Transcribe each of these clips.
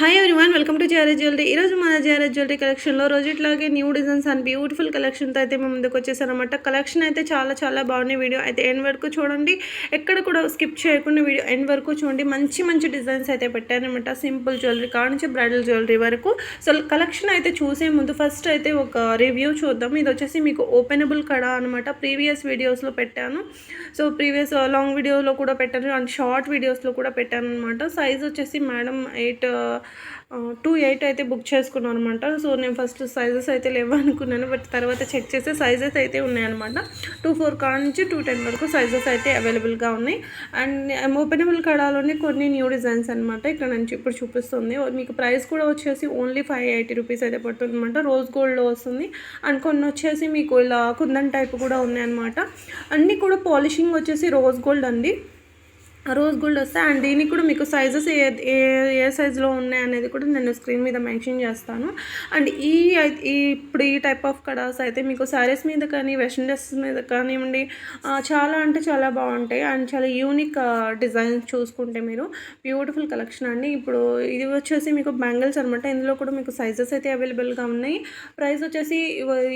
Hi one welcome to జారెజ్ jewellery ఈరోజు మన జారెజ్ జ్యువెలరీ కలెక్షన్లో రోజు ఇట్లాగే న్యూ డిజైన్స్ అండ్ బ్యూటిఫుల్ కలెక్షన్తో అయితే మేము ముందుకు వచ్చేసారనమాట కలెక్షన్ అయితే చాలా చాలా బాగున్నాయి వీడియో అయితే ఎండ్ వరకు చూడండి. ఎక్కడ కూడా స్కిప్ చేయకుండా వీడియో ఎండ్ వరకు చూడండి. మంచి మంచి డిజైన్స్ అయితే పెట్టారనమాట సింపుల్ జ్యువెలరీ కానించి బ్రైడల్ జ్యువెలరీ వరకు. సో కలెక్షన్ అయితే చూసే ముందు ఫస్ట్ అయితే ఒక రివ్యూ చూద్దాం ఇది వచ్చేసి మీకు ఓపెనబుల్ కడ అనమాట ప్రీవియస్ వీడియోస్లో పెట్టాను. సో ప్రీవియస్ లాంగ్ వీడియోలో కూడా పెట్టాను. అండ్ షార్ట్ వీడియోస్లో కూడా పెట్టాను అనమాట సైజ్ వచ్చేసి మేడం ఎయిట్ టూ ఎయిట్ అయితే బుక్ చేసుకున్నాను అనమాట సో నేను ఫస్ట్ సైజెస్ అయితే లేవు అనుకున్నాను. బట్ తర్వాత చెక్ చేస్తే సైజెస్ అయితే ఉన్నాయన్నమాట. టూ ఫోర్ కాడ నుంచి టూ టెన్ వరకు సైజెస్ అయితే అవైలబుల్గా ఉన్నాయి. అండ్ ఓపెనబుల్ కడాలోనే కొన్ని న్యూ డిజైన్స్ అనమాట ఇక్కడ నుంచి ఇప్పుడు చూపిస్తుంది. మీకు ప్రైస్ కూడా వచ్చేసి ఓన్లీ ఫైవ్ ఎయిటీ రూపీస్ అయితే పడుతుంది అనమాట రోజ్ గోల్డ్లో వస్తుంది. అండ్ కొన్ని వచ్చేసి మీకు ఇలా కుందన్ టైప్ కూడా ఉన్నాయి అనమాట అన్నీ కూడా పాలిషింగ్ వచ్చేసి రోజ్ గోల్డ్ అండి. రోజ్ గోల్డ్ వస్తాయి అండ్ దీనికి కూడా మీకు సైజెస్ ఏ ఏ ఏ సైజులో ఉన్నాయి అనేది కూడా నేను స్క్రీన్ మీద మెన్షన్ చేస్తాను. అండ్ ఈ ఈ ఇప్పుడు ఈ టైప్ ఆఫ్ కడాస్ అయితే మీకు శారీస్ మీద కానీ వెస్ట్రన్ డ్రెస్సెస్ మీద కానివ్వండి చాలా అంటే చాలా బాగుంటాయి. అండ్ చాలా యూనిక్ డిజైన్స్ చూసుకుంటే మీరు బ్యూటిఫుల్ కలెక్షన్ అండి. ఇప్పుడు ఇది వచ్చేసి మీకు బ్యాంగిల్స్ అనమాట ఇందులో కూడా మీకు సైజెస్ అయితే అవైలబుల్గా ఉన్నాయి. ప్రైస్ వచ్చేసి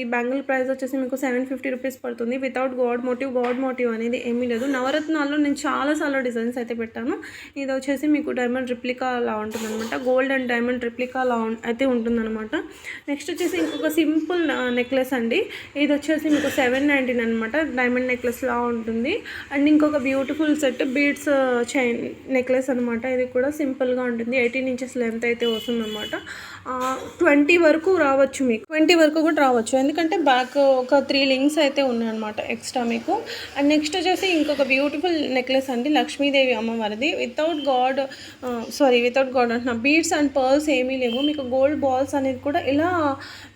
ఈ బ్యాంగిల్ ప్రైస్ వచ్చేసి మీకు సెవెన్ ఫిఫ్టీ రూపీస్ పడుతుంది. Without God motive God motive అనేది ఏమీ లేదు. నవరత్నాల్లో నేను చాలాసార్లు డిజైన్స్ అయితే పెట్టాను. ఇది వచ్చేసి మీకు డైమండ్ రిప్లికా అలా ఉంటుంది అనమాట గోల్డ్ అండ్ డైమండ్ రిప్లికా అలా అయితే ఉంటుందన్నమాట. నెక్స్ట్ వచ్చేసి ఇంకొక సింపుల్ నెక్లెస్ అండి. ఇది వచ్చేసి మీకు సెవెన్ నైంటీన్ అనమాట డైమండ్ నెక్లెస్లా ఉంటుంది. అండ్ ఇంకొక beautiful set beads chain necklace అనమాట ఇది కూడా సింపుల్గా ఉంటుంది. ఎయిటీన్ ఇంచెస్ లెంత్ అయితే వస్తుందన్నమాట. ట్వంటీ వరకు రావచ్చు మీకు. ట్వంటీ వరకు కూడా రావచ్చు. ఎందుకంటే బ్యాక్ ఒక త్రీ లింక్స్ అయితే ఉన్నాయన్నమాట ఎక్స్ట్రా మీకు. అండ్ నెక్స్ట్ వచ్చేసి ఇంకొక బ్యూటిఫుల్ నెక్లెస్ అండి. లక్ష్మీదేవి అమ్మవారిది without God sorry without God అంటున్నా. బీడ్స్ అండ్ పర్ల్స్ ఏమీ లేవు. మీకు గోల్డ్ బాల్స్ అనేది కూడా ఇలా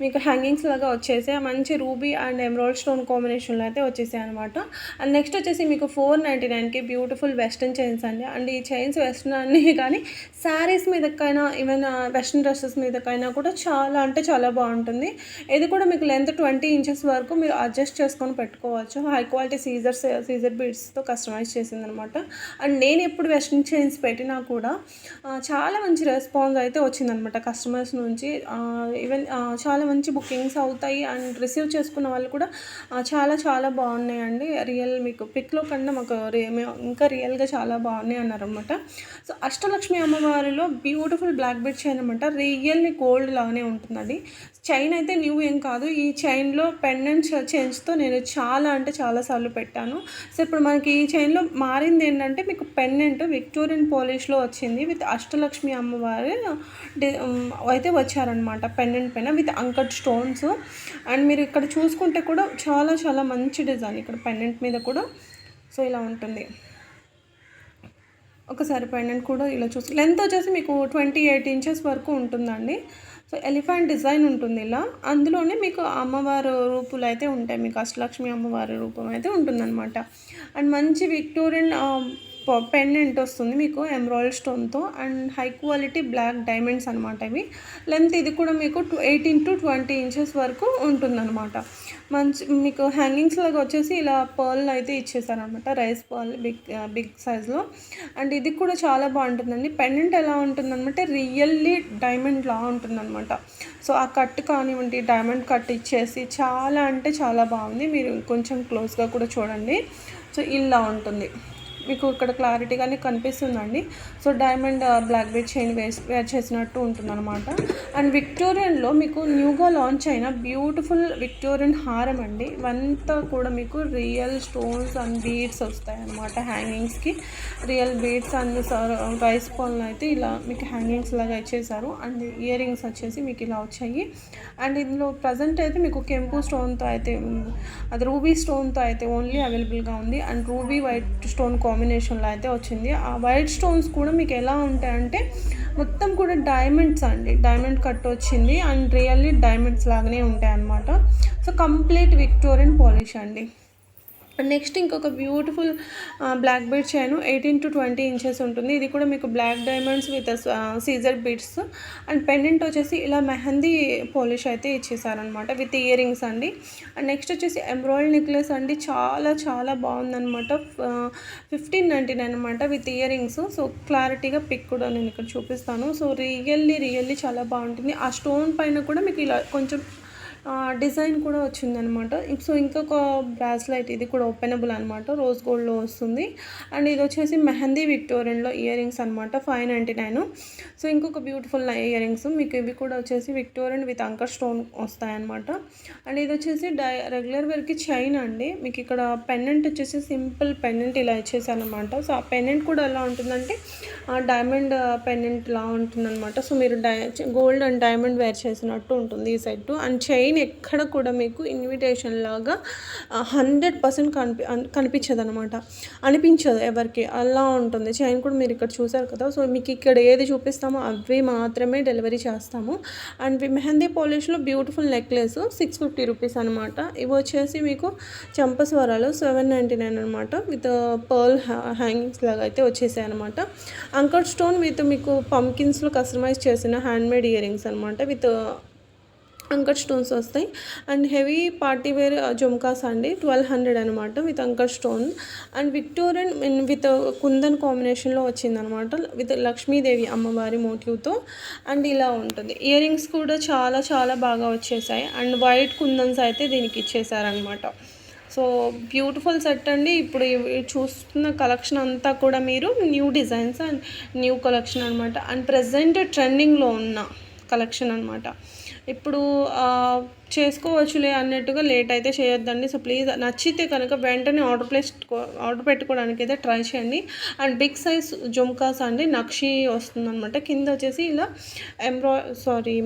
మీకు హ్యాంగింగ్స్ లాగా వచ్చేసాయి. మంచి రూబీ అండ్ ఎమరాల్డ్ స్టోన్ కాంబినేషన్లో అయితే వచ్చేసాయి అనమాట అండ్ నెక్స్ట్ వచ్చేసి మీకు ఫోర్ నైంటీ నైన్కి బ్యూటిఫుల్ వెస్ట్రన్ చైన్స్ అండి. అండ్ ఈ చైన్స్ వెస్ట్రన్ అన్నీ కానీ శారీస్ మీదకైనా ఈవెన్ వెస్ట్రన్ డ్రెస్సెస్ మీదకైనా కూడా చాలా అంటే చాలా బాగుంటుంది. ఇది కూడా మీకు లెంత్ ట్వంటీ ఇంచెస్ వరకు మీరు అడ్జస్ట్ చేసుకొని పెట్టుకోవచ్చు. హై క్వాలిటీ సీజర్స్ సీజర్ బీడ్స్తో కస్టమైజ్ చేసిందనమాట అండ్ నేను ఎప్పుడు వెస్ట్రన్ చైన్స్ పెట్టినా కూడా చాలా మంచి రెస్పాన్స్ అయితే వచ్చిందనమాట కస్టమర్స్ నుంచి. ఈవెన్ చాలా మంచి బుకింగ్స్ అవుతాయి అండ్ రిసీవ్ చేసుకున్న వాళ్ళు కూడా చాలా చాలా బాగున్నాయండి. రియల్ మీకు పిక్లో కన్నా మాకు ఇంకా రియల్గా చాలా బాగున్నాయి అన్నారనమాట సో అష్టలక్ష్మి అమ్మవారిలో బ్యూటిఫుల్ బ్లాక్ బెడ్ చైన్ అనమాట రియల్లీ గోల్డ్ లాగానే ఉంటుందండి. చైన్ అయితే న్యూ ఏం కాదు. ఈ చైన్లో పెండెంట్ చైన్స్తో నేను చాలా అంటే చాలాసార్లు పెట్టాను. సో ఇప్పుడు మనకి ఈ చైన్లో మారింది ఏంటంటే మీకు పెండెంట్ విక్టోరియన్ పాలిష్లో వచ్చింది. విత్ అష్టలక్ష్మి అమ్మవారు అయితే వచ్చారనమాట పెండెంట్ పైన విత్ అంకట్ స్టోన్స్ అండ్ మీరు ఇక్కడ చూసుకుంటే కూడా చాలా చాలా మంచి డిజైన్ ఇక్కడ పెండెంట్ మీద కూడా. సో ఇలా ఉంటుంది. ఒకసారి పెండెంట్ కూడా ఇలా చూసి లెంత్ వచ్చేసి మీకు ట్వంటీ ఎయిట్ ఇంచెస్ వరకు ఉంటుందండి. సో ఎలిఫెంట్ డిజైన్ ఉంటుంది ఇలా. అందులోనే మీకు అమ్మవారు రూపులు అయితే ఉంటాయి. మీకు అష్టలక్ష్మి అమ్మవారి రూపం అయితే ఉంటుందన్నమాట. అండ్ మంచి విక్టోరియన్ పెండెంట్ వస్తుంది మీకు ఎంబ్రాయిడ్ స్టోన్తో and high quality black diamonds అనమాట ఇవి. లెంత్ ఇది కూడా మీకు ఎయిటీన్ టు ట్వంటీ ఇంచెస్ వరకు ఉంటుందన్నమాట. మంచి మీకు హ్యాంగింగ్స్ లాగా వచ్చేసి ఇలా పర్ల్ అయితే ఇచ్చేసారనమాట రైస్ పర్ల్ బిగ్ బిగ్ సైజ్లో అండ్ ఇది కూడా చాలా బాగుంటుందండి. పెండెంట్ ఎలా ఉంటుందన్నమాట రియల్లీ డైమండ్ లా ఉంటుందన్నమాట. సో ఆ కట్ కానివ్వండి డైమండ్ కట్ ఇచ్చేసి చాలా అంటే చాలా బాగుంది. మీరు కొంచెం క్లోజ్గా కూడా చూడండి. సో ఇలా ఉంటుంది. మీకు ఇక్కడ క్లారిటీగానే కనిపిస్తుందండి. So diamond black bead chain వేసి వేర్ చేసినట్టు ఉంటుందన్నమాట. అండ్ విక్టోరియన్లో మీకు న్యూగా లాంచ్ అయిన బ్యూటిఫుల్ విక్టోరియన్ హారం అండి. ఇవంతా కూడా మీకు రియల్ స్టోన్స్ అండ్ బీడ్స్ వస్తాయి అన్నమాట హ్యాంగింగ్స్కి రియల్ బీడ్స్ అండ్ రైస్ పాల్ని అయితే ఇలా మీకు హ్యాంగింగ్స్ లాగా ఇచ్చేసారు అండ్ ఇయర్ రింగ్స్ వచ్చేసి మీకు ఇలా వచ్చాయి. అండ్ ఇందులో ప్రజెంట్ అయితే మీకు కెంపు స్టోన్తో అయితే అది రూబీ స్టోన్తో అయితే ఓన్లీ అవైలబుల్గా ఉంది. అండ్ రూబీ వైట్ స్టోన్ కాంబినేషన్లో అయితే వచ్చింది. ఆ వైట్ స్టోన్స్ కూడా మీకు ఎలా ఉంటాయంటే మొత్తం కూడా డైమండ్స్ అండి. డైమండ్ కట్ వచ్చింది. అండ్ రియల్లీ డైమండ్స్ లాగానే ఉంటాయి అన్నమాట సో కంప్లీట్ విక్టోరియన్ పాలిష్ అండి. నెక్స్ట్ ఇంకొక బ్యూటిఫుల్ బ్లాక్ బీడ్ చేయను ఎయిటీన్ టు ట్వంటీ ఇంచెస్ ఉంటుంది. ఇది కూడా మీకు black diamonds with Caesar beads and pendant వచ్చేసి ఇలా మెహందీ పోలిష్ అయితే ఇచ్చేసారనమాట విత్ ఇయర్ రింగ్స్ అండి. అండ్ నెక్స్ట్ వచ్చేసి ఎంబ్రాయిడ్ నెక్లెస్ అండి. చాలా చాలా బాగుందనమాట ఫిఫ్టీన్ నైంటీ నైన్ అనమాట విత్ ఇయర్ రింగ్స్ సో క్లారిటీగా పిక్ కూడా నేను ఇక్కడ చూపిస్తాను. సో రియల్లీ రియల్లీ చాలా బాగుంటుంది. ఆ స్టోన్ పైన కూడా మీకు ఇలా కొంచెం డిజైన్ కూడా వచ్చిందనమాట. సో ఇంకొక బ్రాస్లైట్ ఇది కూడా ఓపెనబుల్ అనమాట. రోజ్ గోల్డ్లో వస్తుంది. అండ్ ఇది వచ్చేసి మెహందీ విక్టోరియన్లో ఇయర్ రింగ్స్ అనమాట. Five ninety nine. సో ఇంకొక బ్యూటిఫుల్ ఇయర్ రింగ్స్ మీకు ఇవి కూడా వచ్చేసి విక్టోరియన్ విత్ అంకర్ స్టోన్ వస్తాయన్నమాట అండ్ ఇది వచ్చేసి డై రెగ్యులర్ వేర్కి చైన్ అండి. మీకు ఇక్కడ పెన్నెంట్ వచ్చేసి సింపుల్ పెన్నెంట్ ఇలా ఇచ్చేసానమాట సో ఆ పెన్నెంట్ కూడా ఎలా ఉంటుందంటే డైమండ్ పెన్నెంట్ లా ఉంటుందన్నమాట సో మీరు డై గోల్డ్ అండ్ డైమండ్ వేర్ చేసినట్టు ఉంటుంది ఈ సెట్ అండ్ చైన్ చైన్ ఎక్కడ కూడా మీకు ఇన్విటేషన్ లాగా హండ్రెడ్ పర్సెంట్ కనిపి కనిపించదు అనమాట అనిపించదు ఎవరికి. అలా ఉంటుంది. చైన్ కూడా మీరు ఇక్కడ చూసారు కదా సో మీకు ఇక్కడ ఏది చూపిస్తామో అవి మాత్రమే డెలివరీ చేస్తాము. And mehndi పాలిష్లో beautiful necklace six fifty rupees అనమాట ఇవి వచ్చేసి మీకు చంపస్వరాలు సెవెన్ నైంటీ నైన్ అనమాట విత్ పర్ల్ హ్యాంగింగ్స్ లాగా అయితే వచ్చేసాయి అనమాట అంకర్ స్టోన్ విత్ మీకు పంకిన్స్లో కస్టమైజ్ చేసిన హ్యాండ్మేడ్ ఇయర్ రింగ్స్ అనమాట విత్ అంకర్ స్టోన్స్ వస్తాయి. And heavy party wear jhumkas అండి. ట్వెల్వ్ హండ్రెడ్ అనమాట with uncut stone. And Victorian with kundan కాంబినేషన్లో వచ్చిందనమాట విత్ లక్ష్మీదేవి అమ్మవారి మోటివ్తో. అండ్ ఇలా ఉంటుంది. ఇయర్ రింగ్స్ కూడా చాలా చాలా బాగా వచ్చేసాయి. అండ్ వైట్ కుందన్స్ అయితే దీనికి ఇచ్చేసారనమాట సో బ్యూటిఫుల్ సెట్ అండి. ఇప్పుడు చూస్తున్న కలెక్షన్ అంతా కూడా మీరు new designs and new collection అనమాట అండ్ ప్రజెంట్ ట్రెండింగ్లో ఉన్న కలెక్షన్ అనమాట ఇప్పుడు చేసుకోవచ్చులే అన్నట్టుగా లేట్ అయితే చేయొద్దండి. సో ప్లీజ్ నచ్చితే కనుక వెంటనే ఆర్డర్ ప్లేస్ ఆర్డర్ పెట్టుకోవడానికి అయితే ట్రై చేయండి. అండ్ బిగ్ సైజ్ జుమ్కాస్ అండి. నక్షి వస్తుందన్నమాట. కింద వచ్చేసి ఇలా ఎంబ్రా సారీ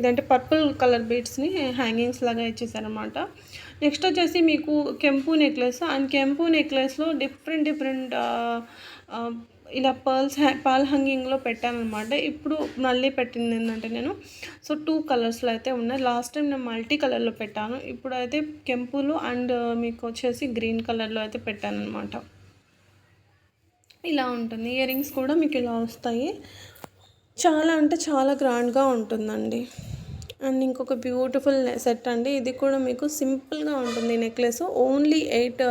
ఇదంటే పర్పుల్ కలర్ బీడ్స్ని హ్యాంగింగ్స్ లాగా ఇచ్చేసారనమాట నెక్స్ట్ వచ్చేసి మీకు కెంపు నెక్లెస్. అండ్ కెంపు నెక్లెస్లో డిఫరెంట్ డిఫరెంట్ ఇలా పర్ల్స్ పాల్ హంగింగ్లో పెట్టానమాట ఇప్పుడు మళ్ళీ పెట్టింది ఏంటంటే నేను సో టూ కలర్స్లో అయితే ఉన్నాయి. లాస్ట్ టైం నేను మల్టీ కలర్లో పెట్టాను. ఇప్పుడు అయితే కెంపులు అండ్ మీకు వచ్చేసి గ్రీన్ కలర్లో అయితే పెట్టాను అనమాట ఇలా ఉంటుంది. ఇయర్ రింగ్స్ కూడా మీకు ఇలా వస్తాయి. చాలా అంటే చాలా గ్రాండ్గా ఉంటుందండి. అండ్ ఇంకొక బ్యూటిఫుల్ సెట్ అండి. ఇది కూడా మీకు సింపుల్గా ఉంటుంది necklace. Only eight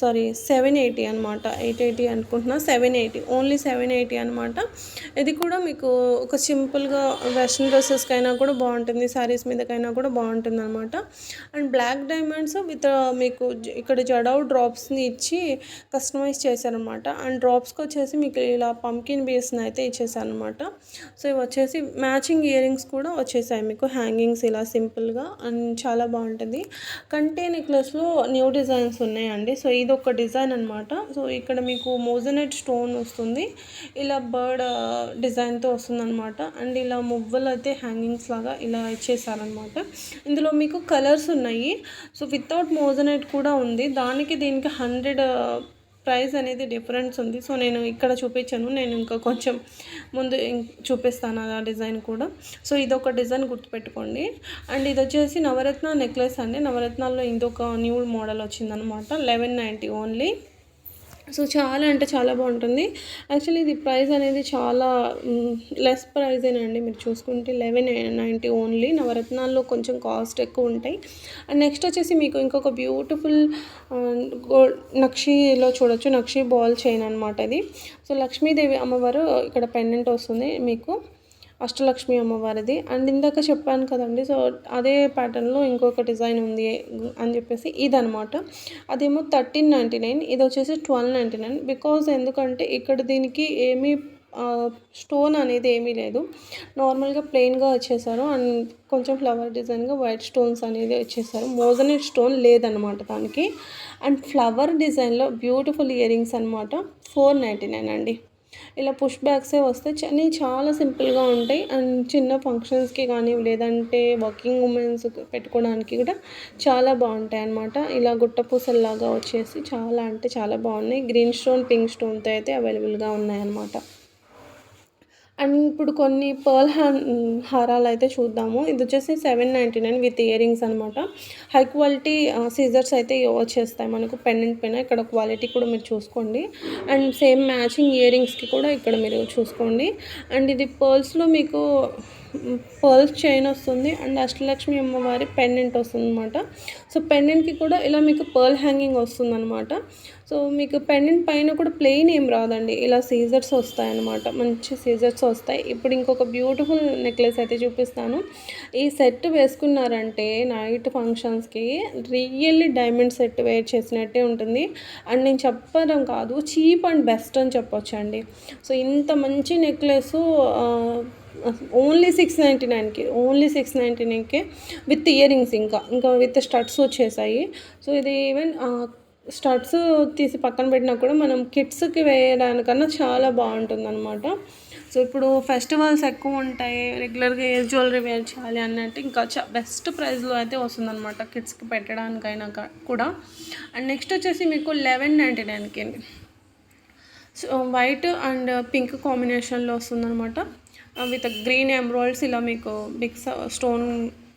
sorry seven eighty అనమాట ఎయిట్ ఎయిటీ అనుకుంటున్నా. Seven eighty only seven eighty అనమాట ఇది కూడా మీకు ఒక సింపుల్గా వెస్ట్రన్ డ్రెస్సెస్కైనా కూడా బాగుంటుంది. శారీస్ మీదకైనా కూడా బాగుంటుంది అనమాట అండ్ బ్లాక్ డైమండ్స్ విత్ మీకు ఇక్కడ జడౌ డ్రాప్స్ని ఇచ్చి కస్టమైజ్ చేశారనమాట అండ్ డ్రాప్స్కి వచ్చేసి మీకు ఇలా పంకిన్ బేస్ని అయితే ఇచ్చేసారనమాట సో ఇవి వచ్చేసి మ్యాచింగ్ ఇయర్ రింగ్స్ కూడా వచ్చేసాయి మీకు. హ్యాంగింగ్స్ ఇలా సింపుల్గా అండ్ చాలా బాగుంటుంది. కంటే నెక్లెస్లో న్యూ డిజైన్స్ ఉన్నాయండి. సో ఇది ఒక డిజైన్ అనమాట సో ఇక్కడ మీకు మోజనెట్ స్టోన్ వస్తుంది. ఇలా బర్డ్ డిజైన్తో వస్తుంది అనమాట అండ్ ఇలా మువ్వలు అయితే హ్యాంగింగ్స్ లాగా ఇలా ఇచ్చేసారనమాట ఇందులో మీకు కలర్స్ ఉన్నాయి. సో వితౌట్ మోజనెట్ కూడా ఉంది. దానికి దీనికి హండ్రెడ్ ప్రైస్ అనేది డిఫరెన్స్ ఉంది. సో నేను ఇక్కడ చూపించాను. నేను ఇంకా కొంచెం ముందు చూపిస్తాను ఆ డిజైన్ కూడా. సో ఇదొక డిజైన్ గుర్తుపెట్టుకోండి. అండ్ ఇది వచ్చేసి నవరత్న నెక్లెస్ అండి. నవరత్నాల్లో ఇంకొక న్యూ మోడల్ వచ్చిందనమాట లెవెన్ నైంటీ ఓన్లీ. సో చాలా అంటే చాలా బాగుంటుంది. యాక్చువల్లీ ఇది ప్రైస్ అనేది చాలా లెస్ ప్రైజేనండి మీరు చూసుకుంటే లెవెన్ నైంటీ ఓన్లీ నవరత్నాల్లో కొంచెం కాస్ట్ ఎక్కువ ఉంటాయి. అండ్ నెక్స్ట్ వచ్చేసి మీకు ఇంకొక బ్యూటిఫుల్ గోల్డ్ నక్షీలో చూడొచ్చు. నక్షీ బాల్ చైన్ అనమాట ఇది. సో లక్ష్మీదేవి అమ్మవారు ఇక్కడ పెండెంట్ వస్తుంది మీకు. అష్టలక్ష్మి అమ్మవారిది. అండ్ ఇందాక చెప్పాను కదండి సో అదే ప్యాటర్న్లో ఇంకొక డిజైన్ ఉంది అని చెప్పేసి ఇదనమాట అదేమో థర్టీన్ నైంటీ నైన్ ఇది వచ్చేసి ట్వెల్వ్ నైంటీ నైన్ బికాజ్ ఎందుకంటే ఇక్కడ దీనికి ఏమీ స్టోన్ అనేది ఏమీ లేదు. నార్మల్గా ప్లెయిన్గా వచ్చేసారు. అండ్ కొంచెం ఫ్లవర్ డిజైన్గా వైట్ స్టోన్స్ అనేది వచ్చేసారు. మోజనెట్ స్టోన్ లేదనమాట దానికి. అండ్ ఫ్లవర్ డిజైన్లో బ్యూటిఫుల్ ఇయర్ రింగ్స్ అనమాట ఫోర్ నైంటీ నైన్ అండి. ఇలా పుష్ బ్యాగ్సే వస్తాయి అన్నీ చాలా సింపుల్గా ఉంటాయి. అండ్ చిన్న ఫంక్షన్స్కి కానీ లేదంటే వర్కింగ్ ఉమెన్స్ పెట్టుకోవడానికి కూడా చాలా బాగుంటాయి అనమాట ఇలా గుట్ట పూసల్లాగా వచ్చేసి చాలా అంటే చాలా బాగున్నాయి. గ్రీన్ స్టోన్ పింక్ స్టోన్తో అయితే అవైలబుల్గా ఉన్నాయన్నమాట. అండ్ ఇప్పుడు కొన్ని పర్ల్ హారాలు అయితే చూద్దాము. ఇది వచ్చేసి seven ninety nine with earrings అనమాట హై క్వాలిటీ సీజర్స్ అయితే వచ్చేస్తాయి మనకు పెండెంట్ పైన ఇక్కడ క్వాలిటీ కూడా మీరు చూసుకోండి. అండ్ సేమ్ మ్యాచింగ్ ఇయరింగ్స్కి కూడా ఇక్కడ మీరు చూసుకోండి. అండ్ ఇది పర్ల్స్లో మీకు పర్ల్స్ చైన్ వస్తుంది అండ్ అష్టలక్ష్మి అమ్మవారి పెండెంట్ వస్తుంది అనమాట సో పెండెంట్కి కూడా ఇలా మీకు పర్ల్ హ్యాంగింగ్ వస్తుంది అనమాట సో మీకు పెండెంట్ పైన కూడా ప్లెయిన్ ఏం రాదండి. ఇలా సీజర్స్ వస్తాయన్నమాట. మంచి సీజర్స్ వస్తాయి. ఇప్పుడు ఇంకొక బ్యూటిఫుల్ నెక్లెస్ అయితే చూపిస్తాను. ఈ సెట్ వేసుకున్నారంటే నైట్ ఫంక్షన్స్కి రియల్లీ డైమండ్ సెట్ వేర్ చేసినట్టే ఉంటుంది. అండ్ నేను చెప్పడం కాదు చీప్ అండ్ బెస్ట్ అని చెప్పొచ్చండి. సో ఇంత మంచి నెక్లెస్ ఓన్లీ సిక్స్ నైంటీ నైన్కి ఓన్లీ సిక్స్ నైంటీ నైన్కే విత్ ఇయర్ రింగ్స్ ఇంకా ఇంకా విత్ స్టడ్స్ వచ్చేసాయి. సో ఇది ఈవెన్ స్టడ్స్ తీసి పక్కన పెట్టినా కూడా మనం కిడ్స్కి వేయడానికన్నా చాలా బాగుంటుంది అనమాట సో ఇప్పుడు ఫెస్టివల్స్ ఎక్కువ ఉంటాయి రెగ్యులర్గా ఏ జ్యువెలరీ వేర్ చేయాలి అన్నట్టు ఇంకా బెస్ట్ ప్రైస్లో అయితే వస్తుందన్నమాట కిడ్స్కి పెట్టడానికైనా కూడా. అండ్ నెక్స్ట్ వచ్చేసి మీకు లెవెన్ నైంటీ నైన్కి. సో వైట్ అండ్ పింక్ కాంబినేషన్లో వస్తుందన్నమాట. విత్ గ్రీన్ ఎంబ్రాయిడ్స్ ఇలా మీకు బిగ్ స్టోన్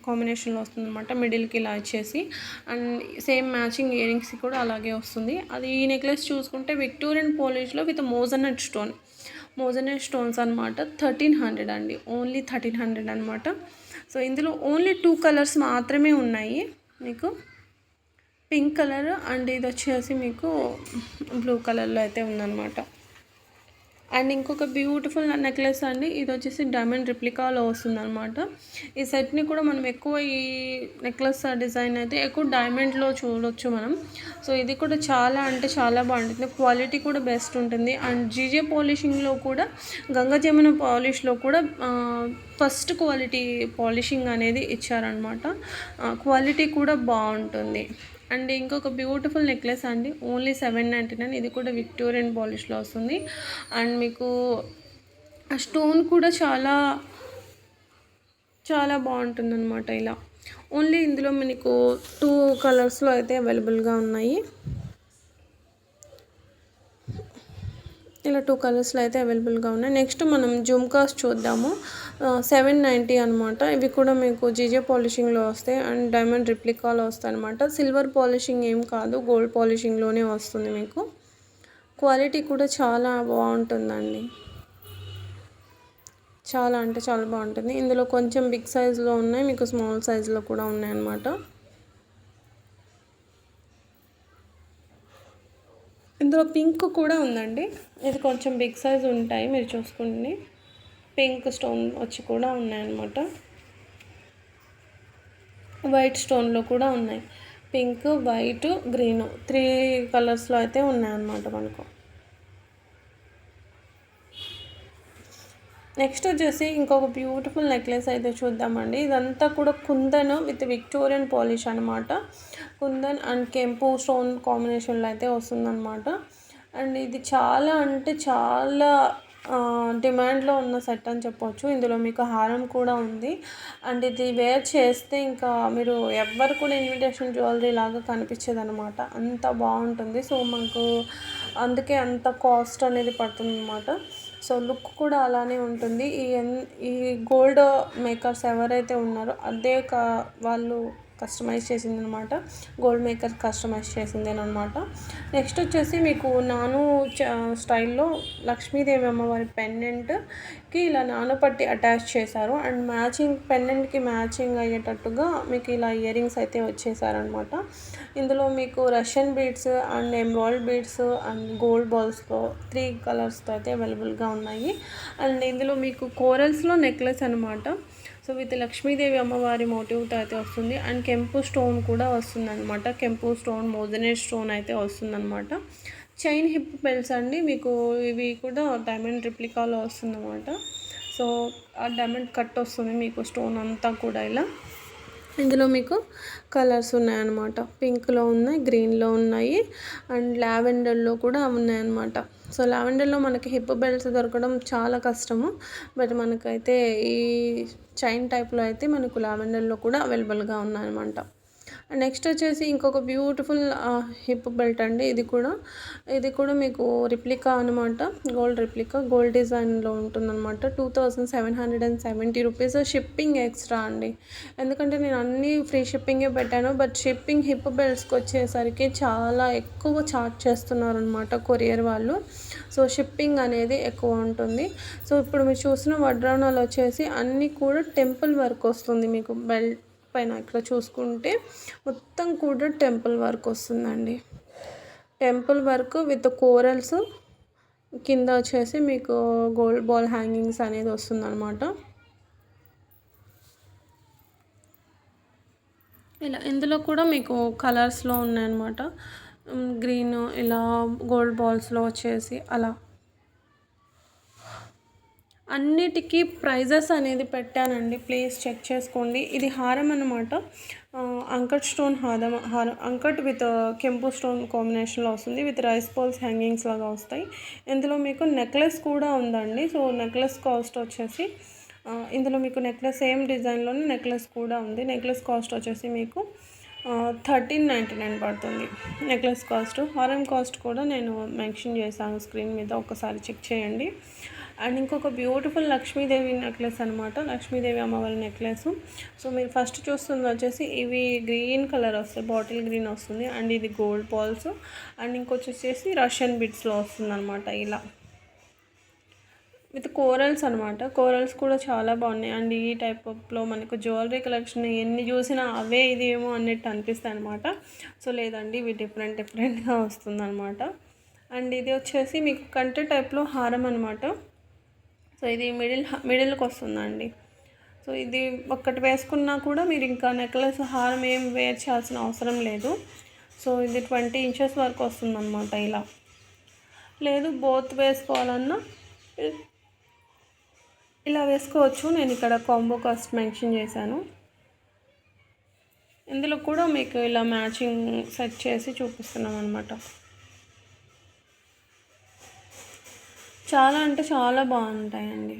కాంబినేషన్లో వస్తుంది అనమాట మిడిల్కి ఇలా వచ్చేసి అండ్ సేమ్ మ్యాచింగ్ ఇయరింగ్స్ కూడా అలాగే వస్తుంది. అది ఈ నెక్లెస్ చూసుకుంటే Victorian పోలిష్లో with moissanite stone moissanite stones అనమాట థర్టీన్ హండ్రెడ్ అండి. ఓన్లీ థర్టీన్ హండ్రెడ్ అనమాట సో ఇందులో ఓన్లీ టూ కలర్స్ మాత్రమే ఉన్నాయి. మీకు పింక్ కలర్ అండ్ ఇది వచ్చేసి మీకు బ్లూ కలర్లో అయితే ఉందన్నమాట. అండ్ ఇంకొక బ్యూటిఫుల్ నెక్లెస్ అండి. ఇది వచ్చేసి డైమండ్ రిప్లికాలో వస్తుందన్నమాట. ఈ సెట్ని కూడా మనం ఎక్కువ ఈ నెక్లెస్ డిజైన్ అయితే ఎక్కువ డైమండ్లో చూడొచ్చు మనం. సో ఇది కూడా చాలా అంటే చాలా బాగుంటుంది. క్వాలిటీ కూడా బెస్ట్ ఉంటుంది. అండ్ జీజే పాలిషింగ్లో కూడా గంగా జమున పాలిష్లో కూడా ఫస్ట్ క్వాలిటీ పాలిషింగ్ అనేది ఇచ్చారనమాట క్వాలిటీ కూడా బాగుంటుంది. అండ్ ఇంకొక బ్యూటిఫుల్ నెక్లెస్ అండి. Only seven ninety nine. ఇది కూడా విక్టోరియన్ పాలిష్లో వస్తుంది. అండ్ మీకు ఆ స్టోన్ కూడా చాలా చాలా బాగుంటుంది అనమాట ఇలా. ఓన్లీ ఇందులో మనకు టూ కలర్స్లో అయితే అవైలబుల్గా ఉన్నాయి. ఇలా టూ కలర్స్లో అయితే అవైలబుల్గా ఉన్నాయి. నెక్స్ట్ మనం జుమ్కాస్ చూద్దాము. సెవెన్ నైంటీ అనమాట ఇవి కూడా మీకు జీజే పాలిషింగ్లో వస్తాయి. అండ్ డైమండ్ రిప్లికాలో వస్తాయి అనమాట సిల్వర్ పాలిషింగ్ ఏం కాదు. గోల్డ్ పాలిషింగ్లోనే వస్తుంది మీకు. క్వాలిటీ కూడా చాలా బాగుంటుందండి. చాలా అంటే చాలా బాగుంటుంది. ఇందులో కొంచెం బిగ్ సైజులో ఉన్నాయి. మీకు స్మాల్ సైజులో కూడా ఉన్నాయి అన్నమాట. ఇందులో పింక్ కూడా ఉందండి. ఇది కొంచెం బిగ్ సైజ్ ఉంటాయి. మీరు చూసుకోండి. పింక్ స్టోన్ వచ్చి కూడా ఉన్నాయన్నమాట. వైట్ స్టోన్లో కూడా ఉన్నాయి. పింక్ వైట్ గ్రీన్ త్రీ కలర్స్లో అయితే ఉన్నాయన్నమాట మనకు. నెక్స్ట్ వచ్చేసి ఇంకొక బ్యూటిఫుల్ నెక్లెస్ అయితే చూద్దామండి. ఇదంతా కూడా కుందన్ విత్ విక్టోరియన్ పాలిష్ అనమాట కుందన్ అండ్ కెంపు స్టోన్ కాంబినేషన్లో అయితే వస్తుందన్నమాట. అండ్ ఇది చాలా అంటే చాలా డిమాండ్లో ఉన్న సెట్ అని చెప్పొచ్చు. ఇందులో మీకు హారం కూడా ఉంది. అండ్ ఇది వేర్ చేస్తే ఇంకా మీరు ఎవ్వరు కూడా ఇన్విటేషన్ జ్యువెలరీ లాగా కనిపించేది అనమాట అంత బాగుంటుంది. సో మాకు అందుకే అంత కాస్ట్ అనేది పడుతుంది అనమాట సో లుక్ కూడా అలానే ఉంటుంది. ఈ ఈ గోల్డ్ మేకర్స్ ఎవరైతే ఉన్నారో అదే కా వాళ్ళు కస్టమైజ్ చేసింది అనమాట గోల్డ్ మేకర్ కస్టమైజ్ చేసిందేనమాట. నెక్స్ట్ వచ్చేసి మీకు నాను స్టైల్లో లక్ష్మీదేవి అమ్మవారి పెండెంట్కి ఇలా నాను పట్టి అటాచ్ చేశారు. అండ్ మ్యాచింగ్ పెండెంట్కి మ్యాచింగ్ అయ్యేటట్టుగా మీకు ఇలా ఇయర్ రింగ్స్ అయితే వచ్చేసారనమాట. ఇందులో మీకు Russian beads and emerald beads and gold బాల్స్తో three కలర్స్తో అయితే అవైలబుల్గా ఉన్నాయి. అండ్ ఇందులో మీకు కోరల్స్లో నెక్లెస్ అనమాట. సో విత్ లక్ష్మీదేవి అమ్మవారి మోటివ్తో అయితే వస్తుంది. అండ్ కెంపు స్టోన్ కూడా వస్తుంది అనమాట కెంపు స్టోన్ మోదనే స్టోన్ అయితే వస్తుందన్నమాట. చైన్ హిప్ బెల్స్ అండి. మీకు ఇవి కూడా డైమండ్ రిప్లికాలో వస్తుందన్నమాట. సో ఆ డైమండ్ కట్ వస్తుంది మీకు స్టోన్ అంతా కూడా ఇలా. ఇందులో మీకు కలర్స్ ఉన్నాయన్నమాట. పింక్లో ఉన్నాయి గ్రీన్లో ఉన్నాయి అండ్ లావెండర్లో కూడా ఉన్నాయన్నమాట. సో లావెండర్లో మనకి హిప్ బెల్ట్స్ దొరకడం చాలా కష్టము. బట్ మనకైతే ఈ చైన్ టైప్లో అయితే మనకు లావెండర్లో కూడా అవైలబుల్గా ఉన్నాయన్నమాట. నెక్స్ట్ వచ్చేసి ఇంకొక బ్యూటిఫుల్ హిప్ బెల్ట్ అండి. ఇది కూడా ఇది కూడా మీకు రిప్లికా అనమాట గోల్డ్ రిప్లికా గోల్డ్ డిజైన్లో ఉంటుందన్నమాట. Two thousand seven hundred and seventy rupees shipping extra అండి. ఎందుకంటే నేను అన్నీ ఫ్రీ షిప్పింగే పెట్టాను బట్ షిప్పింగ్ హిప్ బెల్ట్స్కి వచ్చేసరికి చాలా ఎక్కువ చార్జ్ చేస్తున్నారు అనమాట కొరియర్ వాళ్ళు. సో షిప్పింగ్ అనేది ఎక్కువ ఉంటుంది. సో ఇప్పుడు మీరు చూసిన వడ్రానాలు వచ్చేసి అన్నీ కూడా టెంపుల్ వర్క్ వస్తుంది మీకు బెల్ట్ పైన ఇక్కడ చూసుకుంటే మొత్తం కూడా టెంపుల్ వర్క్ వస్తుందండి. టెంపుల్ వర్క్ విత్ కోరల్స్ కింద వచ్చేసి మీకు గోల్డ్ బాల్ హ్యాంగింగ్స్ అనేది వస్తుందన్నమాట. ఇలా ఇందులో కూడా మీకు కలర్స్లో ఉన్నాయన్నమాట. గ్రీన్ ఇలా గోల్డ్ బాల్స్లో వచ్చేసి అలా అన్నిటికీ ప్రైజెస్ అనేది పెట్టానండి. ప్లీజ్ చెక్ చేసుకోండి. ఇది హారం అనమాట అంకట్ స్టోన్ హారం హారం అంకట్ విత్ కెంపు స్టోన్ కాంబినేషన్లో వస్తుంది. విత్ రైస్ పోల్స్ హ్యాంగింగ్స్ లాగా వస్తాయి. ఇందులో మీకు నెక్లెస్ కూడా ఉందండి. సో నెక్లెస్ కాస్ట్ వచ్చేసి ఇందులో మీకు నెక్లెస్ సేమ్ డిజైన్లోనే నెక్లెస్ కూడా ఉంది. నెక్లెస్ కాస్ట్ వచ్చేసి మీకు థర్టీన్ నైంటీ నైన్ పడుతుంది. నెక్లెస్ కాస్ట్ హారం కాస్ట్ కూడా నేను మెన్షన్ చేశాను స్క్రీన్ మీద. ఒకసారి చెక్ చేయండి. అండ్ ఇంకొక బ్యూటిఫుల్ లక్ష్మీదేవి నెక్లెస్ అనమాట లక్ష్మీదేవి అమ్మవారి నెక్లెస్. సో మీరు ఫస్ట్ చూస్తుంది వచ్చేసి ఇవి గ్రీన్ కలర్ వస్తాయి బాటిల్ గ్రీన్ వస్తుంది అండ్ ఇది గోల్డ్ బాల్స్ అండ్ ఇంకొచ్చేసి రష్యన్ బిట్స్లో వస్తుంది అనమాట ఇలా. విత్ కోరల్స్ అనమాట కోరల్స్ కూడా చాలా బాగున్నాయి. అండ్ ఈ టైప్ ఆఫ్లో మనకు జ్యువెలరీ కలెక్షన్ ఎన్ని చూసినా అవే ఇదేమో అన్నట్టు అనిపిస్తాయి అనమాట సో లేదండి ఇవి డిఫరెంట్ డిఫరెంట్గా వస్తుంది అనమాట అండ్ ఇది వచ్చేసి మీకు కంటే టైప్లో హారం అనమాట సో ఇది మిడిల్ మిడిల్కి వస్తుందండి. సో ఇది ఒక్కటి వేసుకున్నా కూడా మీరు ఇంకా నెక్లెస్ హారం ఏం వేర్ చేయాల్సిన అవసరం లేదు. సో ఇది ట్వంటీ ఇంచెస్ వరకు వస్తుందన్నమాట ఇలా. లేదు బోత్ వేసుకోవాలన్నా ఇలా వేసుకోవచ్చు. నేను ఇక్కడ కాంబో కాస్ట్ మెన్షన్ చేశాను. ఇందులో కూడా మీకు ఇలా మ్యాచింగ్ సెట్ చేసి చూపిస్తున్నాం అనమాట చాలా అంటే చాలా బాగుంటాయండి.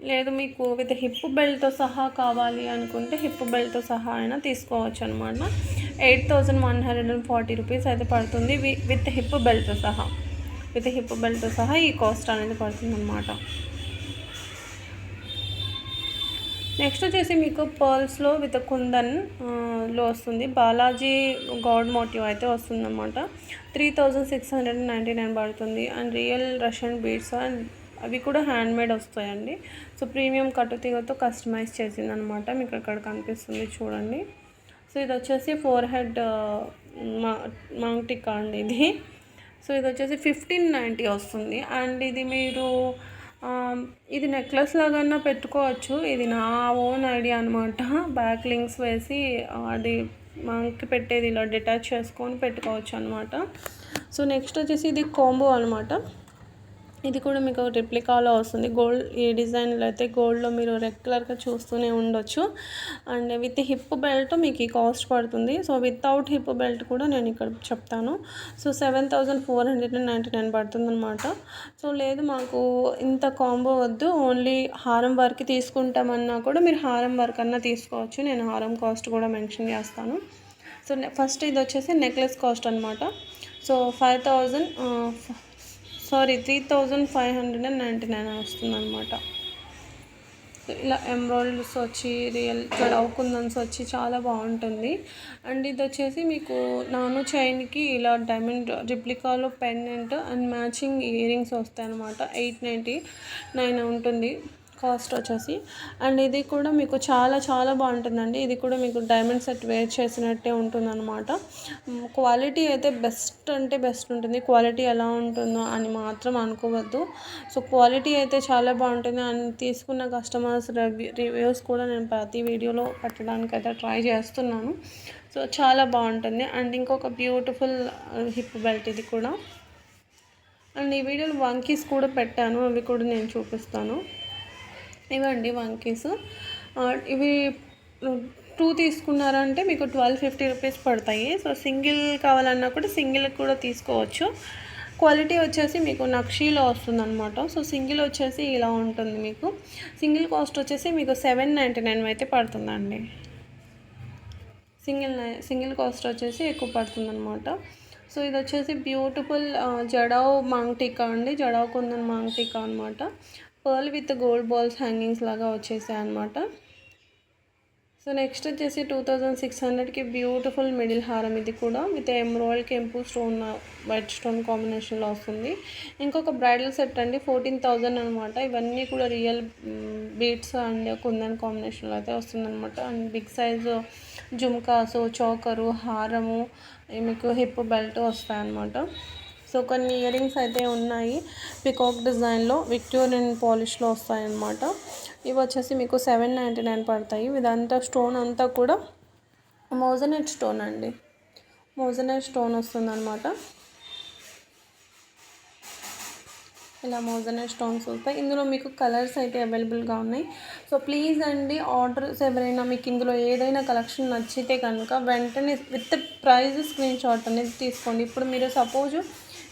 లేదు మీకు విత్ హిప్ బెల్ట్తో సహా కావాలి అనుకుంటే హిప్ బెల్ట్తో సహా అయినా తీసుకోవచ్చు అనమాట eight thousand one hundred and forty rupees అయితే పడుతుంది విత్ హిప్ బెల్ట్తో సహా. విత్ హిప్ బెల్ట్తో సహా ఈ కాస్ట్ అనేది పడుతుంది అనమాట నెక్స్ట్ వచ్చేసి మీకు పర్ల్స్లో విత్ కుందన్లో వస్తుంది. బాలాజీ గాడ్ మోటివ్ అయితే వస్తుందన్నమాట. Three thousand six hundred ninety nine పడుతుంది. And real Russian beads and అవి కూడా హ్యాండ్ మేడ్ వస్తాయండి. సో ప్రీమియం కట్టుతీగతో కస్టమైజ్ చేసింది అనమాట మీకు అక్కడ కనిపిస్తుంది చూడండి. సో ఇది వచ్చేసి ఫోర్ హెడ్ మా టిక్కా అండి ఇది. సో ఇది వచ్చేసి ఫిఫ్టీన్ నైంటీ వస్తుంది. అండ్ ఇది మీరు ఇది నెక్లెస్ లాగా పెట్టుకోవచ్చు. ఇది నా ఓన్ ఐడియా అనమాట బ్యాక్ లింక్స్ వేసి అది మనకి పెట్టేది ఇలా డిటాచ్ చేసుకొని పెట్టుకోవచ్చు అనమాట సో నెక్స్ట్ వచ్చేసి ఇది కాంబో అనమాట ఇది కూడా మీకు రిప్లికాలో వస్తుంది. గోల్డ్ ఈ డిజైన్లో అయితే గోల్డ్లో మీరు రెగ్యులర్గా చూస్తూనే ఉండొచ్చు. అండ్ విత్ హిప్ బెల్ట్ మీకు ఈ కాస్ట్ పడుతుంది. సో వితౌట్ హిప్ బెల్ట్ కూడా నేను ఇక్కడ చెప్తాను. So seven thousand four hundred and ninety nine పడుతుందన్నమాట. So లేదు మాకు ఇంత కాంబో వద్దు. ఓన్లీ హారం వర్క్ తీసుకుంటామన్నా కూడా మీరు హారం వర్క్ అన్నా తీసుకోవచ్చు. నేను హారం కాస్ట్ కూడా మెన్షన్ చేస్తాను. సో ఫస్ట్ ఇది వచ్చేసి నెక్లెస్ కాస్ట్ అనమాట so five thousand sorry three thousand five hundred and ninety nine వస్తుంది అనమాట ఇలా ఎంబ్రాయిడరీస్ వచ్చి రియల్ జడవ్ కుందన్స్ వచ్చి చాలా బాగుంటుంది. అండ్ ఇది వచ్చేసి మీకు నాను చైన్కి ఇలా diamond రిప్లికాలో pendant and matching ear rings వస్తాయి అనమాట ఎయిట్ నైంటీ నైన్ ఉంటుంది. కాస్ట్ వచ్చేసి. అండ్ ఇది కూడా మీకు చాలా చాలా బాగుంటుందండి. ఇది కూడా మీకు డైమండ్ సెట్ వేర్ చేసినట్టే ఉంటుందన్నమాట. క్వాలిటీ అయితే బెస్ట్ అంటే బెస్ట్ ఉంటుంది. క్వాలిటీ ఎలా ఉంటుందో అని మాత్రం అనుకోవద్దు. సో క్వాలిటీ అయితే చాలా బాగుంటుంది. అండ్ తీసుకున్న కస్టమర్స్ రివ్యూ రివ్యూస్ కూడా నేను ప్రతి వీడియోలో పెట్టడానికి అయితే ట్రై చేస్తున్నాను. సో చాలా బాగుంటుంది. అండ్ ఇంకొక బ్యూటిఫుల్ హిప్ బెల్ట్ ఇది కూడా. అండ్ ఈ వీడియోలో వంకీస్ కూడా పెట్టాను. అవి కూడా నేను చూపిస్తాను. ఇవ్వండి మంకీస్ ఇవి టూ తీసుకున్నారంటే మీకు ట్వెల్వ్ ఫిఫ్టీ రూపీస్ పడతాయి. సో సింగిల్ కావాలన్నా కూడా సింగిల్ కూడా తీసుకోవచ్చు. క్వాలిటీ వచ్చేసి మీకు నక్షీలో వస్తుంది అనమాట సో సింగిల్ వచ్చేసి ఇలా ఉంటుంది మీకు. సింగిల్ కాస్ట్ వచ్చేసి మీకు సెవెన్ నైంటీ నైన్ అయితే పడుతుందండి. సింగిల్ సింగిల్ కాస్ట్ వచ్చేసి ఎక్కువ పడుతుంది అనమాట సో ఇది వచ్చేసి బ్యూటిఫుల్ జడావ్ మాంగ్ టీకా అండి. జడావ్ కుందన్ మాంగ్ టీకా అనమాట pearl with gold balls hangings లాగా వచ్చేసాయి అనమాట సో నెక్స్ట్ వచ్చేసి టూ థౌజండ్ సిక్స్ హండ్రెడ్కి బ్యూటిఫుల్ మిడిల్ హారం ఇది కూడా విత్ ఎమ్రాయిల్ కెంపు స్టోన్ వైట్ స్టోన్ కాంబినేషన్లో వస్తుంది. ఇంకొక బ్రైడల్ సెట్ అండి ఫోర్టీన్ థౌజండ్ అనమాట ఇవన్నీ కూడా రియల్ బీట్స్ అండ్ కుందన్ కాంబినేషన్లో అయితే వస్తుందన్నమాట. And big size jhumkas choker హారము మీకు హిప్ బెల్ట్ వస్తాయన్నమాట. సో కొన్ని ఇయర్ రింగ్స్ అయితే ఉన్నాయి. పికాక్ డిజైన్లో విక్టోరియన్ పాలిష్లో వస్తాయన్నమాట. ఇవి వచ్చేసి మీకు సెవెన్ నైంటీ నైన్ పడతాయి. ఇదంతా స్టోన్ అంతా కూడా మోజనెట్ స్టోన్ అండి. మోజనెట్ స్టోన్ వస్తుందన్నమాట. ఇలా మోజనే స్టోన్స్ వస్తాయి. ఇందులో మీకు కలర్స్ అయితే అవైలబుల్గా ఉన్నాయి. సో ప్లీజ్ అండి ఆర్డర్స్ ఎవరైనా మీకు ఇందులో ఏదైనా కలెక్షన్ నచ్చితే కనుక వెంటనే విత్ ప్రైజ్ స్క్రీన్ షాట్ అనేది తీసుకోండి. ఇప్పుడు మీరు సపోజ్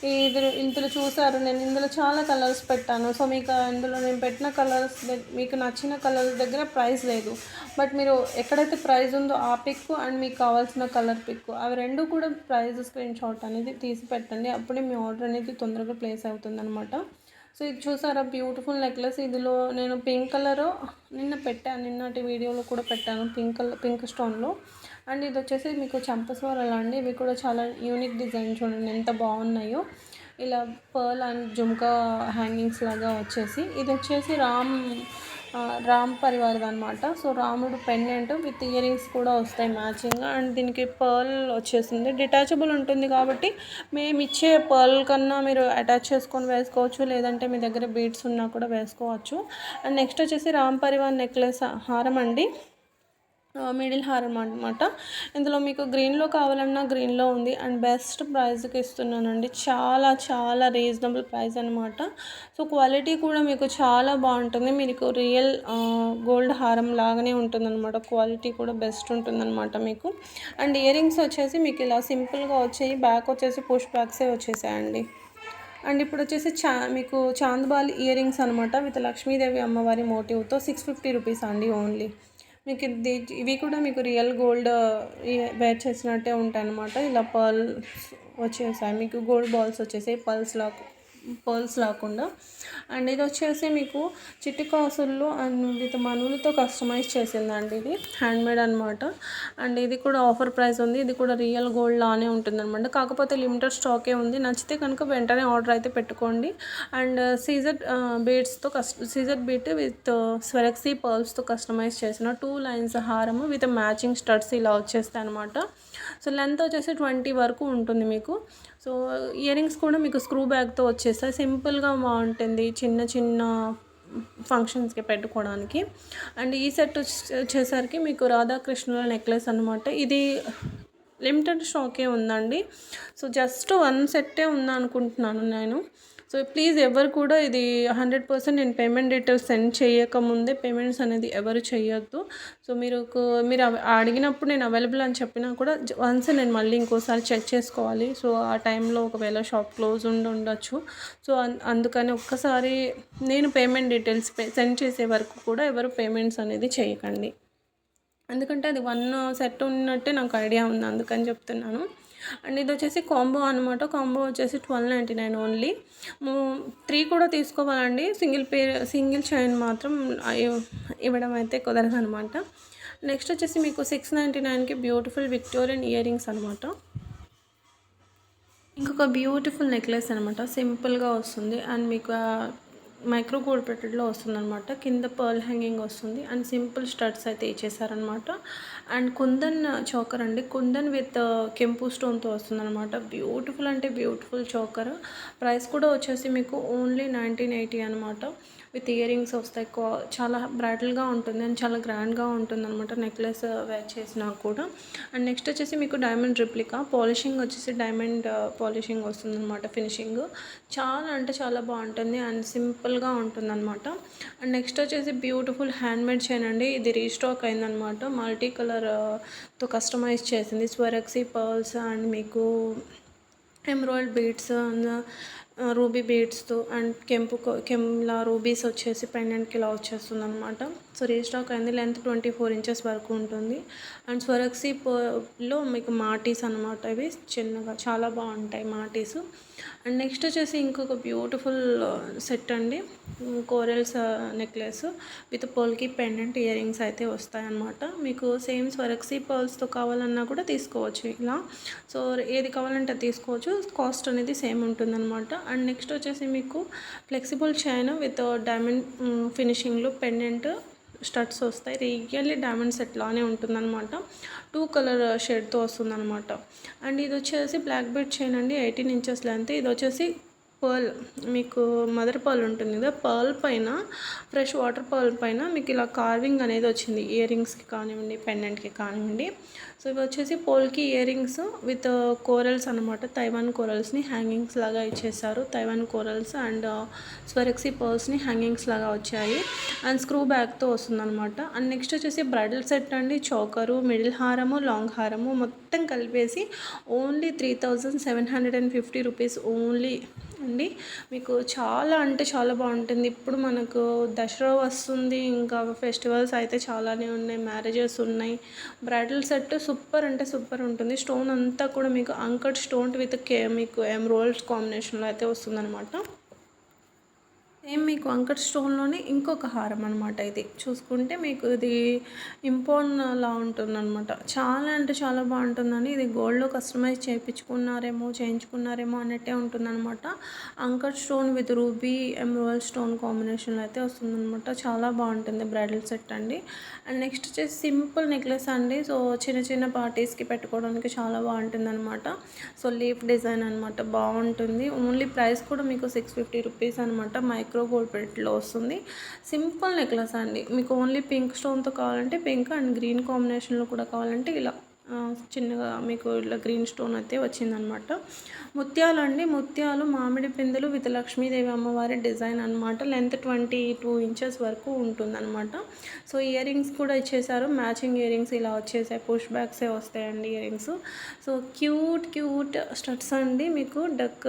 ఇది ఇందులో చూసారు నేను ఇందులో చాలా కలర్స్ పెట్టాను. సో మీకు ఇందులో నేను పెట్టిన కలర్స్ మీకు నచ్చిన కలర్స్ దగ్గర ప్రైస్ లేదు. బట్ మీరు ఎక్కడైతే ప్రైస్ ఉందో ఆ పిక్ అండ్ మీకు కావాల్సిన కలర్ పిక్ అవి రెండు కూడా ప్రైస్ స్క్రీన్ షాట్ అనేది తీసి పెట్టండి. అప్పుడే మీ ఆర్డర్ అనేది తొందరగా ప్లేస్ అవుతుంది అనమాట సో ఇది చూసారా? బ్యూటిఫుల్ నెక్లెస్ ఇందులో నేను పింక్ కలర్ నిన్న పెట్టాను నిన్నటి వీడియోలో కూడా పెట్టాను పింక్ కలర్ పింక్ స్టోన్లో అండ్ ఇది వచ్చేసి మీకు చంపస్వరాలు అండి. ఇవి కూడా చాలా యూనిక్ డిజైన్ చూడండి ఎంత బాగున్నాయో. ఇలా పర్ల్ అండ్ జుమ్కా హ్యాంగింగ్స్ లాగా వచ్చేసి ఇది వచ్చేసి రామ్ రామ్ పరివార్ అనమాట సో రాముడు పెండెంట్ విత్ ఇయర్ రింగ్స్ కూడా వస్తాయి మ్యాచింగ్ అండ్ దీనికి పర్ల్ వచ్చేసింది. డిటాచబుల్ ఉంటుంది కాబట్టి మేము ఇచ్చే పర్ల్ కన్నా మీరు అటాచ్ చేసుకొని వేసుకోవచ్చు. లేదంటే మీ దగ్గర బీడ్స్ ఉన్నా కూడా వేసుకోవచ్చు. అండ్ నెక్స్ట్ వచ్చేసి రామ్ పరివార్ నెక్లెస్ హారం అండి. మిడిల్ హారం అనమాట ఇందులో మీకు గ్రీన్లో కావాలన్నా గ్రీన్లో ఉంది. అండ్ బెస్ట్ ప్రైస్కి ఇస్తున్నానండి. చాలా చాలా రీజనబుల్ ప్రైస్ అనమాట సో క్వాలిటీ కూడా మీకు చాలా బాగుంటుంది. మీకు రియల్ గోల్డ్ హారం లాగానే ఉంటుందన్నమాట. క్వాలిటీ కూడా బెస్ట్ ఉంటుందన్నమాట మీకు. అండ్ ఇయర్ రింగ్స్ వచ్చేసి మీకు ఇలా సింపుల్గా వచ్చాయి. బ్యాక్ వచ్చేసి పుష్ బ్యాక్సే వచ్చేసాయండి. అండ్ ఇప్పుడు వచ్చేసి చా మీకు చాందబాల్ ఇయర్ రింగ్స్ అనమాట విత్ లక్ష్మీదేవి అమ్మవారి మోటివ్తో సిక్స్ ఫిఫ్టీ రూపీస్ అండి ఓన్లీ. మీకు ఇది ఇవి కూడా మీకు రియల్ గోల్డ్ వేర్ చేసినట్టే ఉంటాయి అన్నమాట ఇలా పర్ల్స్ వచ్చేసాయి. మీకు గోల్డ్ బాల్స్ వచ్చేసాయి పల్స్ లాగా పర్ల్స్ లేకుండా. అండ్ ఇది వచ్చేసి మీకు చిట్టి కాసుల్లో అండ్ విత్ మనులతో కస్టమైజ్ చేసిందండి ఇది. హ్యాండ్మేడ్ అనమాట అండ్ ఇది కూడా ఆఫర్ ప్రైస్ ఉంది. ఇది కూడా రియల్ గోల్డ్ లానే ఉంటుంది అనమాట కాకపోతే లిమిటెడ్ స్టాకే ఉంది. నచ్చితే కనుక వెంటనే ఆర్డర్ అయితే పెట్టుకోండి. అండ్ సీజర్ బీడ్స్తో కస్ట సీజర్ బీట్ విత్ స్వెరక్సీ పర్ల్స్తో కస్టమైజ్ చేసిన టూ లైన్స్ హారము విత్ మ్యాచింగ్ స్టడ్స్ ఇలా వచ్చేస్తాయి అనమాట సో లెంత్ వచ్చేసి ట్వంటీ వరకు ఉంటుంది మీకు. సో ఇయర్ రింగ్స్ కూడా మీకు స్క్రూ బ్యాగ్తో వచ్చేస్తాయి. సింపుల్గా బాగుంటుంది చిన్న చిన్న ఫంక్షన్స్కి పెట్టుకోవడానికి. అండ్ ఈ సెట్ వచ్చేసరికి మీకు రాధాకృష్ణుల నెక్లెస్ అనమాట ఇది లిమిటెడ్ స్టాకే ఉందండి. సో జస్ట్ వన్ సెట్టే ఉందనుకుంటున్నాను నేను. సో ప్లీజ్ ఎవరు కూడా ఇది హండ్రెడ్ పర్సెంట్ నేను పేమెంట్ డీటెయిల్స్ సెండ్ చేయకముందే పేమెంట్స్ అనేది ఎవరు చేయొద్దు. సో మీరు మీరు అడిగినప్పుడు నేను అవైలబుల్ అని చెప్పినా కూడా వన్స్ నేను మళ్ళీ ఇంకోసారి చెక్ చేసుకోవాలి. సో ఆ టైంలో ఒకవేళ షాప్ క్లోజ్ ఉండి ఉండొచ్చు. సో అందుకని ఒక్కసారి నేను పేమెంట్ డీటెయిల్స్ సెండ్ చేసే వరకు కూడా ఎవరు పేమెంట్స్ అనేది చేయకండి. ఎందుకంటే అది వన్ సెట్ ఉన్నట్టే నాకు ఐడియా ఉంది అందుకని చెప్తున్నాను. అండ్ ఇది వచ్చేసి కాంబో అనమాట కాంబో వచ్చేసి twelve ninety nine only. Three కూడా తీసుకోవాలండి. సింగిల్ పే సింగిల్ చైన్ మాత్రం ఇవ్వడం అయితే కుదరదు అనమాట నెక్స్ట్ వచ్చేసి మీకు సిక్స్ నైంటీ నైన్కి బ్యూటిఫుల్ విక్టోరియన్ ఇయర్ రింగ్స్ అనమాట ఇంకొక బ్యూటిఫుల్ నెక్లెస్ అనమాట సింపుల్గా వస్తుంది. అండ్ మీకు మైక్రో గోల్డ్ ప్లేటెడ్లో వస్తుందనమాట కింద పర్ల్ హ్యాంగింగ్ వస్తుంది. అండ్ సింపుల్ స్టడ్స్ అయితే ఇచ్చేసారనమాట అండ్ కుందన్ చోకర్ అండి. కుందన్ విత్ కెంపు స్టోన్తో వస్తుందన్నమాట. బ్యూటిఫుల్ అంటే బ్యూటిఫుల్ చోకర్. ప్రైస్ కూడా వచ్చేసి మీకు ఓన్లీ నైన్టీన్ ఎయిటీ అనమాట విత్ ఇయర్ రింగ్స్ వస్తాయి. చాలా బ్రైడల్గా ఉంటుంది అండ్ చాలా గ్రాండ్గా ఉంటుంది అనమాట నెక్లెస్ uh, వేర్ చేసినా కూడా. అండ్ నెక్స్ట్ వచ్చేసి మీకు డైమండ్ రిప్లికా. పాలిషింగ్ వచ్చేసి డైమండ్ uh, పాలిషింగ్ వస్తుంది అనమాట ఫినిషింగ్. చాలా అంటే చాలా బాగుంటుంది అండ్ సింపుల్గా ఉంటుంది అనమాట అండ్ నెక్స్ట్ వచ్చేసి బ్యూటిఫుల్ హ్యాండ్మేడ్ చైన్ అండి. ఇది రీస్టాక్ అయిందనమాట మల్టీ కలర్తో uh, కస్టమైజ్ చేసింది. స్వరక్సీ పర్ల్స్ అండ్ మీకు ఎమ్రాయిడ్ బీడ్స్ రూబీ బీడ్స్తో అండ్ కెంపు కెమ్లా రూబీస్ వచ్చేసి పెండెంట్కి ఇలా వచ్చేస్తుంది అనమాట సో రీస్టాక్ అయింది. లెంత్ ట్వంటీ ఫోర్ ఇంచెస్ వరకు ఉంటుంది. అండ్ స్వరక్సీ లో మీకు మాటీస్ అనమాట ఇవి చిన్నగా చాలా బాగుంటాయి మాటీస్. అండ్ నెక్స్ట్ వచ్చేసి ఇంకొక బ్యూటిఫుల్ సెట్ అండి. Corals necklace with polki pendant ear rings అయితే వస్తాయన్నమాట. మీకు సేమ్ స్వరక్సీ పర్ల్స్తో కావాలన్నా కూడా తీసుకోవచ్చు ఇలా. సో ఏది కావాలంటే అది తీసుకోవచ్చు. కాస్ట్ అనేది సేమ్ ఉంటుందన్నమాట. అండ్ నెక్స్ట్ వచ్చేసి మీకు ఫ్లెక్సిబుల్ చైన్ విత్ డైమండ్ ఫినిషింగ్లో పెండెంట్ స్టడ్స్ వస్తాయి. రియల్లీ డైమండ్ సెట్ లానే ఉంటుందన్నమాట. టూ కలర్ షేడ్తో వస్తుందన్నమాట. అండ్ ఇది వచ్చేసి బ్లాక్ బెడ్ చైన్ అండి. ఎయిటీన్ ఇంచెస్ లెంత్ ఇది వచ్చేసి పర్ల్ మీకు మదర్ పర్ల్ ఉంటుంది కదా పర్ల్ పైన ఫ్రెష్ వాటర్ పర్ల్ పైన మీకు ఇలా కార్వింగ్ అనేది వచ్చింది. ఇయర్ రింగ్స్కి కానివ్వండి పెండెంట్కి కానివ్వండి. సో ఇవి వచ్చేసి polki ear rings with corals అనమాట తైవాన్ కోరల్స్ని హ్యాంగింగ్స్ లాగా ఇచ్చేసారు తైవాన్ కోరల్స్ అండ్ స్వరెక్సీ పర్ల్స్ని హ్యాంగింగ్స్ లాగా వచ్చాయి. అండ్ స్క్రూ బ్యాగ్తో వస్తుందన్నమాట. అండ్ నెక్స్ట్ వచ్చేసి బ్రైడల్ సెట్ అండి. చోకరు మిడిల్ హారము లాంగ్ హారము మొత్తం కలిపేసి only three thousand seven hundred and fifty rupees only అండి. మీకు చాలా అంటే చాలా బాగుంటుంది. ఇప్పుడు మనకు దసరా వస్తుంది ఇంకా ఫెస్టివల్స్ అయితే చాలానే ఉన్నాయి మ్యారేజెస్ ఉన్నాయి. బ్రైడల్ సెట్ సూపర్ అంటే సూపర్ ఉంటుంది. స్టోన్ అంతా కూడా మీకు అంకట్ స్టోన్ విత్ కే మీకు ఎమ్రోల్స్ కాంబినేషన్లో అయితే వస్తుందన్నమాట. సేమ్ మీకు అంకట్ స్టోన్లోనే ఇంకొక హారం అనమాట ఇది. చూసుకుంటే మీకు ఇది ఇంపోన్ ఉంటుందన్నమాట. చాలా అంటే చాలా బాగుంటుందండి ఇది గోల్డ్లో కస్టమైజ్ చేయించుకున్నారేమో చేయించుకున్నారేమో అన్నట్టే ఉంటుందన్నమాట. Uncut stone with ruby emerald stone కాంబినేషన్లో అయితే వస్తుందన్నమాట. చాలా బాగుంటుంది బ్రైడల్ సెట్ అండి. అండ్ నెక్స్ట్ వచ్చేసి సింపుల్ నెక్లెస్ అండి. సో చిన్న చిన్న పార్టీస్కి పెట్టుకోవడానికి చాలా బాగుంటుంది అనమాట సో లీఫ్ డిజైన్ అనమాట బాగుంటుంది. ఓన్లీ ప్రైస్ కూడా మీకు సిక్స్ ఫిఫ్టీ రూపీస్ అనమాట మైక్రో గోల్డ్ ప్రింట్లో వస్తుంది. సింపుల్ నెక్లెస్ అండి. మీకు ఓన్లీ పింక్ స్టోన్తో కావాలంటే పింక్ అండ్ గ్రీన్ కాంబినేషన్లో కూడా కావాలంటే ఇలా చిన్నగా మీకు ఇట్లా గ్రీన్ స్టోన్ అయితే వచ్చిందనమాట ముత్యాలు అండి ముత్యాలు మామిడి పిందెలు విత్ లక్ష్మీదేవి అమ్మవారి డిజైన్ అనమాట లెంత్ ట్వంటీ టూ ఇంచెస్ వరకు ఉంటుందన్నమాట. సో ఇయర్ రింగ్స్ కూడా ఇచ్చేసారు. మ్యాచింగ్ ఇయర్ రింగ్స్ ఇలా వచ్చేసాయి. పుష్ బ్యాక్సే వస్తాయండి ear rings so cute cute studs అండి మీకు. డక్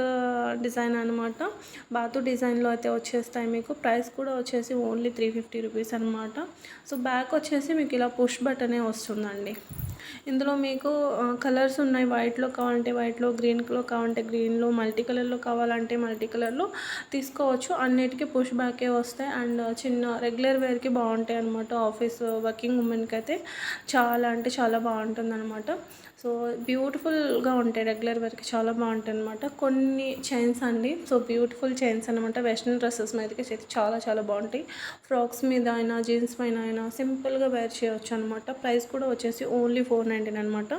డిజైన్ అనమాట బాతు డిజైన్లో అయితే వచ్చేస్తాయి మీకు. ప్రైస్ కూడా వచ్చేసి ఓన్లీ త్రీ ఫిఫ్టీ రూపీస్ అనమాట సో బ్యాక్ వచ్చేసి మీకు ఇలా పుష్ బటనే వస్తుందండి. ఇందులో మీకు కలర్స్ ఉన్నాయి. వైట్లో కావాలంటే వైట్లో గ్రీన్లో కావాలంటే గ్రీన్లో మల్టీ కలర్లో కావాలంటే మల్టీ కలర్లో తీసుకోవచ్చు. అన్నిటికీ పుష్ బ్యాకే వస్తాయి. అండ్ చిన్న రెగ్యులర్ వేర్కి బాగుంటాయి అనమాట ఆఫీస్ వర్కింగ్ ఉమెన్కి అయితే చాలా అంటే చాలా బాగుంటుంది అనమాట సో బ్యూటిఫుల్గా ఉంటాయి రెగ్యులర్ వేర్కి చాలా బాగుంటాయి అనమాట కొన్ని చైన్స్ అండి. సో బ్యూటిఫుల్ చైన్స్ అనమాట వెస్ట్రన్ డ్రెస్సెస్ మీదకి అయితే చాలా చాలా బాగుంటాయి. ఫ్రాక్స్ మీద అయినా జీన్స్ పైన అయినా సింపుల్గా వేర్ చేయవచ్చు అనమాట ప్రైస్ కూడా వచ్చేసి ఓన్లీ ఫోర్ నైంటీన్ అనమాట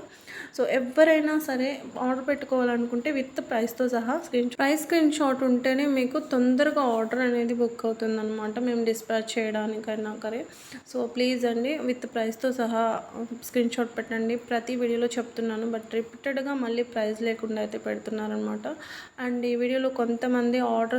సో ఎవరైనా సరే ఆర్డర్ పెట్టుకోవాలనుకుంటే విత్ ప్రైస్తో సహా స్క్రీన్ ప్రైస్ స్క్రీన్ షాట్ ఉంటేనే మీకు తొందరగా ఆర్డర్ అనేది బుక్ అవుతుంది అనమాట మేము డిస్పాచ్ చేయడానికైనా సరే. సో ప్లీజ్ అండి విత్ ప్రైస్తో సహా స్క్రీన్ షాట్ పెట్టండి. ప్రతి వీడియోలో చెప్తున్నాను బట్ రిపీటెడ్గా మళ్ళీ ప్రైస్ లేకుండా అయితే పెడుతున్నారనమాట అండ్ ఈ వీడియోలో కొంతమంది ఆర్డర్